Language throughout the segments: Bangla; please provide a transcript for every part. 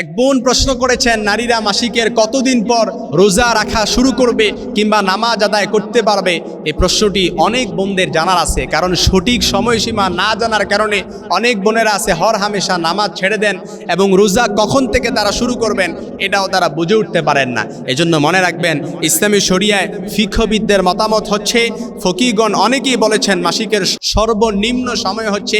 এক বোন প্রশ্ন করেছেন, নারীরা মাসিকের কতদিন পর রোজা রাখা শুরু করবে কিংবা নামাজ আদায় করতে পারবে? এই প্রশ্নটি অনেক বোনদের জানার আছে, কারণ সঠিক সময়সীমা না জানার কারণে অনেক বোনেরা আছে, হর হামেশা নামাজ ছেড়ে দেন এবং রোজা কখন থেকে তারা শুরু করবেন এটাও তারা বুঝে উঠতে পারেন না। এজন্য মনে রাখবেন, ইসলামী শরিয়ায় ফিক্ষবিদদের মতামত হচ্ছে, ফকিগণ অনেকেই বলেছেন, মাসিকের সর্বনিম্ন সময় হচ্ছে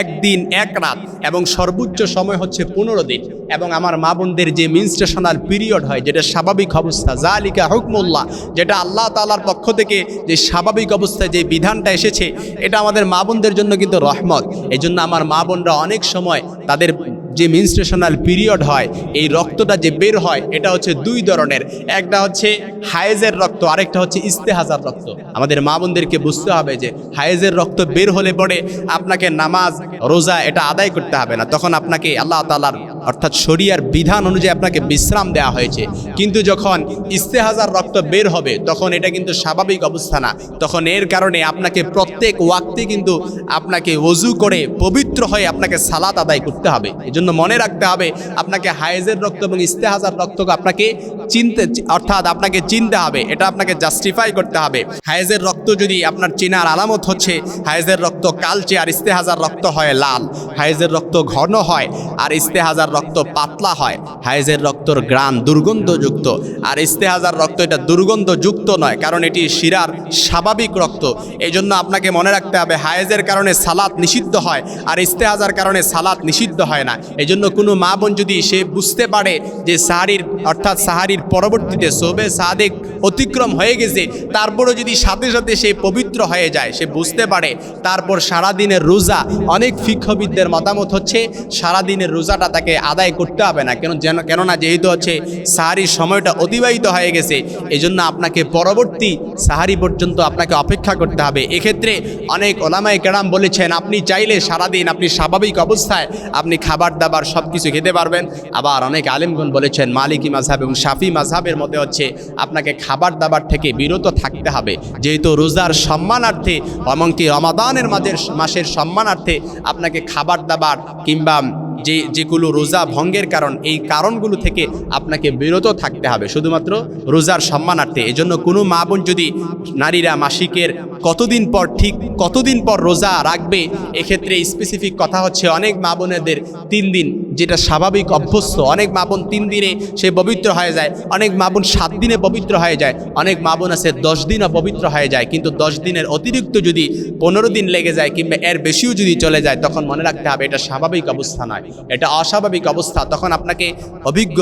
একদিন এক রাত এবং সর্বোচ্চ সময় হচ্ছে পনেরো দিন এবং আমার মা বোনদের যে মিনস্ট্রেশনাল পিরিয়ড হয়, যেটা স্বাভাবিক অবস্থা জালিকা হুকমুল্লাহ, যেটা আল্লাহ তালার পক্ষ থেকে যে স্বাভাবিক অবস্থায় যে বিধানটা এসেছে, এটা আমাদের মা বোনদের জন্য কিন্তু রহমত। এই আমার মা বোনরা অনেক সময় তাদের যে মিনস্ট্রেশনাল পিরিয়ড হয়, এই রক্তটা যে বের হয়, এটা হচ্ছে দুই ধরনের। একটা হচ্ছে হায়েজের রক্ত, আরেকটা হচ্ছে ইস্তেহাজার রক্ত। আমাদের মা বোনদেরকে বুঝতে হবে যে হায়েজের রক্ত বের হলে পরে আপনাকে নামাজ, রোজা এটা আদায় করতে হবে না। তখন আপনাকে আল্লাহ তালার অর্থাৎ শরিয়ার বিধান অনুযায়ী আপনাকে বিশ্রাম দেওয়া হয়েছে। কিন্তু যখন ইস্তেহাজার রক্ত বের হবে, তখন এটা কিন্তু স্বাভাবিক অবস্থা না। তখন এর কারণে আপনাকে প্রত্যেক ওয়াক্তে কিন্তু আপনাকে ওজু করে পবিত্র হয়ে আপনাকে সালাত আদায় করতে হবে। এই জন্য মনে রাখতে হবে। আপনাকে হায়েজের রক্ত এবং ইস্তেহাজার রক্তকে আপনাকে চিনতে অর্থাৎ আপনাকে চিনতে হবে, এটা আপনাকে জাস্টিফাই করতে হবে। হায়েজের রক্ত যদি আপনার চেনার আলামত হচ্ছে, হায়েজের রক্ত কালচে আর ইস্তেহাজার রক্ত হয় লাল। হায়েজের রক্ত ঘন হয় আর ইস্তেহাজার রক্ত পাতলা হয়। হায়েজের রক্তর গ্রান দুর্গন্ধযুক্ত। আর ইস্তেহাজার রক্ত এটা দুর্গন্ধযুক্ত নয়, কারণ এটি শিরার স্বাভাবিক রক্ত। এই জন্য আপনাকে মনে রাখতে হবে, হায়েজের কারণে সালাত নিষিদ্ধ হয় আর ইস্তেহাজার কারণে সালাত নিষিদ্ধ হয় না। এই জন্য কোনো মা বোন যদি সে বুঝতে পারে যে সাহারির, অর্থাৎ সাহারির পরবর্তীতে সোবে সাদেক অতিক্রম হয়ে গেছে, তারপরও যদি সাথে সাথে সে পবিত্র হয়ে যায়, সে বুঝতে পারে, তারপর সারাদিনের রোজা, অনেক ফিক্ষবিদদের মতামত হচ্ছে, সারাদিনের রোজাটা তাকে আদায় করতে হবে না। কেন যেন কেননা যেহেতু হচ্ছে সাহারির সময়টা অতিবাহিত হয়ে গেছে এই জন্য আপনাকে পরবর্তী সাহারি পর্যন্ত আপনাকে অপেক্ষা করতে হবে। এক্ষেত্রে অনেক ওলামাই কেরাম বলেছেন, আপনি চাইলে সারাদিন আপনি স্বাভাবিক অবস্থায় আপনি খাবার দাবার সব কিছু খেতে পারবেন। আবার অনেক আলেমগণ বলেছেন, মালিকি মাঝহাব এবং শাফি মাঝহাবের মতে হচ্ছে আপনাকে খাবার দাবার থেকে বিরত থাকতে হবে। যেহেতু রোজার সম্মানার্থে এমনকি রমাদানের মাঝের মাসের সম্মানার্থে আপনাকে খাবার দাবার কিংবা যে, যেগুলো রোজা ভঙ্গের কারণ, এই কারণগুলো থেকে আপনাকে বিরত থাকতে হবে। শুধুমাত্র রোজার সম্মানার্থে। এজন্য কোনো মা বোন যদি নারীরা মাসিকের কতদিন পর ঠিক কতদিন পর রোজা রাখবে? এক্ষেত্রে স্পেসিফিক কথা হচ্ছে অনেক মা বোনেদের তিন দিন, যেটা স্বাভাবিক অভ্যস্ত। অনেক মা বোন তিন দিনে সে পবিত্র হয়ে যায়, অনেক মা বোন সাত দিনে পবিত্র হয়ে যায়, অনেক মা বোন আছে দশ দিনও পবিত্র হয়ে যায়, কিন্তু দশ দিনের অতিরিক্ত যদি পনেরো দিন লেগে যায় কিংবা এর বেশিও যদি চলে যায়, তখন মনে রাখতে হবে এটা স্বাভাবিক অবস্থা নয়, এটা অস্বাভাবিক অবস্থা। তখন আপনাকে অভিজ্ঞ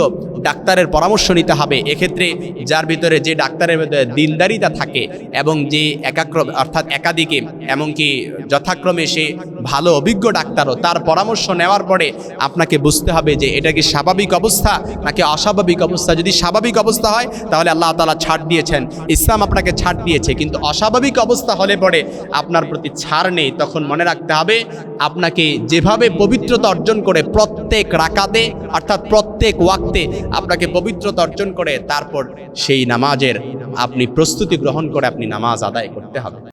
ডাক্তারের পরামর্শ নিতে হবে। এক্ষেত্রে যার ভিতরে যে ডাক্তারের ভিতরে দিনদারিতা থাকে এবং যে একাক্রম অর্থাৎ একাদিকে এমনকি যথাক্রমে সে ভালো, অভিজ্ঞ ডাক্তারও। তার পরামর্শ নেওয়ার পরে আপনাকে বুঝতে হবে যে এটা কি স্বাভাবিক অবস্থা নাকি অস্বাভাবিক অবস্থা। যদি স্বাভাবিক অবস্থা হয়, তাহলে আল্লাহ তালা ছাড় দিয়েছেন। ইসলাম আপনাকে ছাড় দিয়েছে, কিন্তু অস্বাভাবিক অবস্থা হলে পরে আপনার প্রতি ছাড় নেই। তখন মনে রাখতে হবে, আপনাকে যেভাবে পবিত্রতা অর্জন করে প্রত্যেক রাকাতে, অর্থাৎ প্রত্যেক ওয়াক্তে আপনাকে পবিত্রতা অর্জন করে, তারপর সেই নামাজের আপনি প্রস্তুতি গ্রহণ করে আপনি নামাজ আদায় করতে হবে।